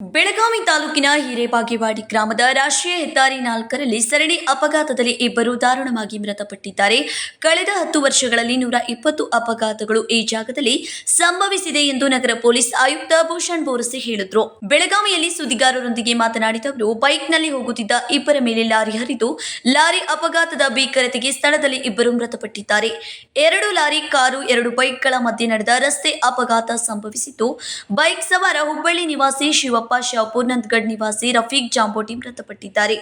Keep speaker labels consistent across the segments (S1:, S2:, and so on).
S1: ಬೆಳಗಾವಿ ತಾಲೂಕಿನ ಹಿರೇಬಾಗೇವಾಡಿ ಗ್ರಾಮದ ರಾಷ್ಟ್ರೀಯ ಹೆದ್ದಾರಿ ನಾಲ್ಕರಲ್ಲಿ ಸರಣಿ ಅಪಘಾತದಲ್ಲಿ ಇಬ್ಬರು ದಾರುಣವಾಗಿ ಮೃತಪಟ್ಟಿದ್ದಾರೆ. ಕಳೆದ ಹತ್ತು ವರ್ಷಗಳಲ್ಲಿ ನೂರ ಇಪ್ಪತ್ತು ಅಪಘಾತಗಳು ಈ ಜಾಗದಲ್ಲಿ ಸಂಭವಿಸಿದೆ ಎಂದು ನಗರ ಪೊಲೀಸ್ ಆಯುಕ್ತ ಭೂಷಣ್ ಬೋರಸೆ ಹೇಳಿದ್ರು. ಬೆಳಗಾವಿಯಲ್ಲಿ ಸುದ್ದಿಗಾರರೊಂದಿಗೆ ಮಾತನಾಡಿದ ಅವರು, ಬೈಕ್ನಲ್ಲಿ ಹೋಗುತ್ತಿದ್ದ ಇಬ್ಬರ ಮೇಲೆ ಲಾರಿ ಹರಿದು ಲಾರಿ ಅಪಘಾತದ ಭೀಕರತೆಗೆ ಸ್ಥಳದಲ್ಲಿ ಇಬ್ಬರು ಮೃತಪಟ್ಟಿದ್ದಾರೆ. ಎರಡು ಲಾರಿ, ಕಾರು, ಎರಡು ಬೈಕ್ಗಳ ಮಧ್ಯೆ ನಡೆದ ರಸ್ತೆ ಅಪಘಾತ ಸಂಭವಿಸಿದ್ದು, ಬೈಕ್ ಸವಾರ ಹುಬ್ಬಳ್ಳಿ ನಿವಾಸಿ ಶಿವಪ್ಪ ಶಾಪುರ್, ನಂದಗಡ್ ನಿವಾಸಿ ರಫೀಕ್ ಜಾಂಬೋಟಿ ಮೃತಪಟ್ಟಿದ್ದಾರೆ.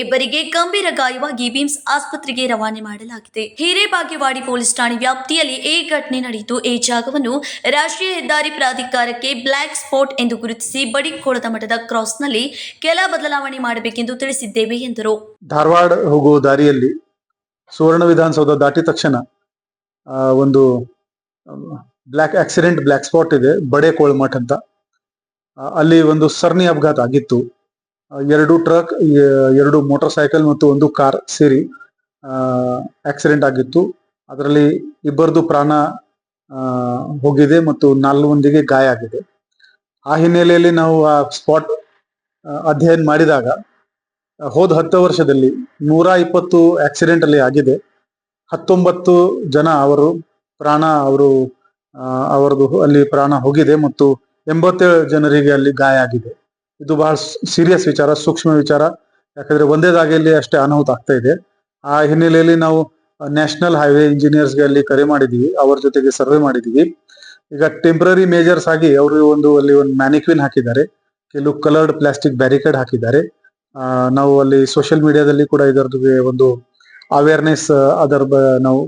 S1: ಇಬ್ಬರಿಗೆ ಗಂಭೀರ ಗಾಯವಾಗಿ ಬಿಮ್ಸ್ ಆಸ್ಪತ್ರೆಗೆ ರವಾನೆ ಮಾಡಲಾಗಿದೆ. ಹಿರೇಬಾಗೇವಾಡಿ ಪೊಲೀಸ್ ಠಾಣೆ ವ್ಯಾಪ್ತಿಯಲ್ಲಿ ಈ ಘಟನೆ ನಡೆಯಿತು. ಈ ಜಾಗವನ್ನು ರಾಷ್ಟ್ರೀಯ ಹೆದ್ದಾರಿ ಪ್ರಾಧಿಕಾರಕ್ಕೆ ಬ್ಲಾಕ್ ಸ್ಪಾಟ್ ಎಂದು ಗುರುತಿಸಿ ಬಡಿಕೋಳದ ಮಠದ ಕ್ರಾಸ್ನಲ್ಲಿ ಕೆಲ ಬದಲಾವಣೆ ಮಾಡಬೇಕೆಂದು ತಿಳಿಸಿದ್ದೇವೆ ಎಂದರು.
S2: ಧಾರವಾಡ ಹೋಗುವ ದಾರಿಯಲ್ಲಿ ಸುವರ್ಣ ವಿಧಾನಸೌಧ ದಾಟಿದ ತಕ್ಷಣ ಒಂದು ಬ್ಲಾಕ್, ಆಕ್ಸಿಡೆಂಟ್ ಬ್ಲಾಕ್ ಸ್ಪಾಟ್ ಇದೆ ಬಡೆ ಕೋಳ್ಮಠ್ ಅಂತ. ಅಲ್ಲಿ ಒಂದು ಸರಣಿ ಅಪಘಾತ ಆಗಿತ್ತು. ಎರಡು ಟ್ರಕ್ ಎರಡು ಮೋಟಾರ್ ಸೈಕಲ್ ಮತ್ತು ಒಂದು ಕಾರ್ ಸೇರಿ ಆಕ್ಸಿಡೆಂಟ್ ಆಗಿತ್ತು. ಅದರಲ್ಲಿ ಇಬ್ಬರದು ಪ್ರಾಣ ಹೋಗಿದೆ ಮತ್ತು ನಾಲ್ಕು ಮಂದಿಗೆ ಗಾಯ ಆಗಿದೆ. ಆ ಹಿನ್ನೆಲೆಯಲ್ಲಿ ನಾವು ಆ ಸ್ಪಾಟ್ ಅಧ್ಯಯನ ಮಾಡಿದಾಗ, ಹೋದ ಹತ್ತು ವರ್ಷದಲ್ಲಿ ನೂರ ಇಪ್ಪತ್ತು ಆಕ್ಸಿಡೆಂಟ್ ಅಲ್ಲಿ ಆಗಿದೆ. ಹತ್ತೊಂಬತ್ತು ಜನ ಅವರು ಪ್ರಾಣ, ಅವರು ಅವರದು ಅಲ್ಲಿ ಪ್ರಾಣ ಹೋಗಿದೆ ಮತ್ತು ಎಂಬತ್ತೇಳು ಜನರಿಗೆ ಅಲ್ಲಿ ಗಾಯ ಆಗಿದೆ. ಇದು ಬಹಳ ಸೀರಿಯಸ್ ವಿಚಾರ, ಸೂಕ್ಷ್ಮ ವಿಚಾರ. ಯಾಕಂದ್ರೆ ಒಂದೇ ದಾಗೆಯಲ್ಲಿ ಅಷ್ಟೇ ಅನಾಹುತ ಆಗ್ತಾ ಇದೆ. ಆ ಹಿನ್ನೆಲೆಯಲ್ಲಿ ನಾವು ನ್ಯಾಷನಲ್ ಹೈವೇ ಇಂಜಿನಿಯರ್ಸ್ಗೆ ಅಲ್ಲಿ ಕರೆ ಮಾಡಿದೀವಿ. ಅವ್ರ ಜೊತೆಗೆ ಸರ್ವೆ ಮಾಡಿದೀವಿ. ಈಗ ಟೆಂಪ್ರರಿ ಮೇಜರ್ಸ್ ಆಗಿ ಅವರು ಒಂದು ಅಲ್ಲಿ ಒಂದು ಮ್ಯಾನಿಕ್ವಿನ್ ಹಾಕಿದ್ದಾರೆ. ಕೆಲವು ಕಲರ್ಡ್ ಪ್ಲಾಸ್ಟಿಕ್ ಬ್ಯಾರಿಕೇಡ್ ಹಾಕಿದ್ದಾರೆ. ನಾವು ಅಲ್ಲಿ ಸೋಷಿಯಲ್ ಮೀಡಿಯಾದಲ್ಲಿ ಕೂಡ ಇದರದ್ದು ಒಂದು ಅವೇರ್ನೆಸ್ ಅದರ ನಾವು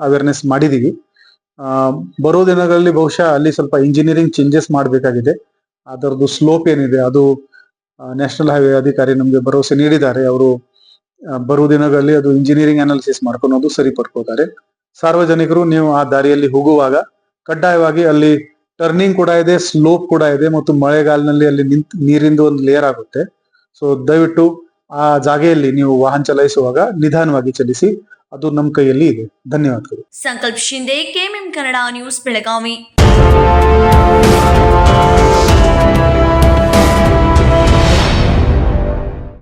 S2: ಅವೇರ್ನೆಸ್ ಮಾಡಿದೀವಿ. ಬರೋ ದಿನಗಳಲ್ಲಿ ಬಹುಶಃ ಅಲ್ಲಿ ಸ್ವಲ್ಪ ಇಂಜಿನಿಯರಿಂಗ್ ಚೇಂಜಸ್ ಮಾಡಬೇಕಾಗಿದೆ. ಅದರದ್ದು ಸ್ಲೋಪ್ ಏನಿದೆ, ಅದು ನ್ಯಾಷನಲ್ ಹೈವೇ ಅಧಿಕಾರಿ ನಮಗೆ ಭರವಸೆ ನೀಡಿದ್ದಾರೆ. ಅವರು ಬರುವ ದಿನಗಳಲ್ಲಿ ಅದು ಇಂಜಿನಿಯರಿಂಗ್ ಅನಾಲಿಸಿಸ್ ಅದು ಸರಿಪಡ್ಕೋತಾರೆ ಸಾರ್ವಜನಿಕರು, ನೀವು ಆ ದಾರಿಯಲ್ಲಿ ಹೋಗುವಾಗ ಕಡ್ಡಾಯವಾಗಿ ಅಲ್ಲಿ ಟರ್ನಿಂಗ್ ಕೂಡ ಇದೆ ಸ್ಲೋಪ್ ಕೂಡ ಇದೆ ಮತ್ತು ಮಳೆಗಾಲದಲ್ಲಿ ಅಲ್ಲಿ ನಿಂತ್, ನೀರಿಂದು ಒಂದು ಲೇಯರ್ ಆಗುತ್ತೆ. ಸೊ ದಯವಿಟ್ಟು ಆ ಜಾಗೆಯಲ್ಲಿ ನೀವು ವಾಹನ ಚಲಾಯಿಸುವಾಗ ನಿಧಾನವಾಗಿ ಚಲಿಸಿ. ಅದು ನಮ್ಮ ಕೈಯಲ್ಲಿ ಇದೆ. ಧನ್ಯವಾದಗಳು.
S1: Sankalp Shinde KMM Kannada news Belagavi.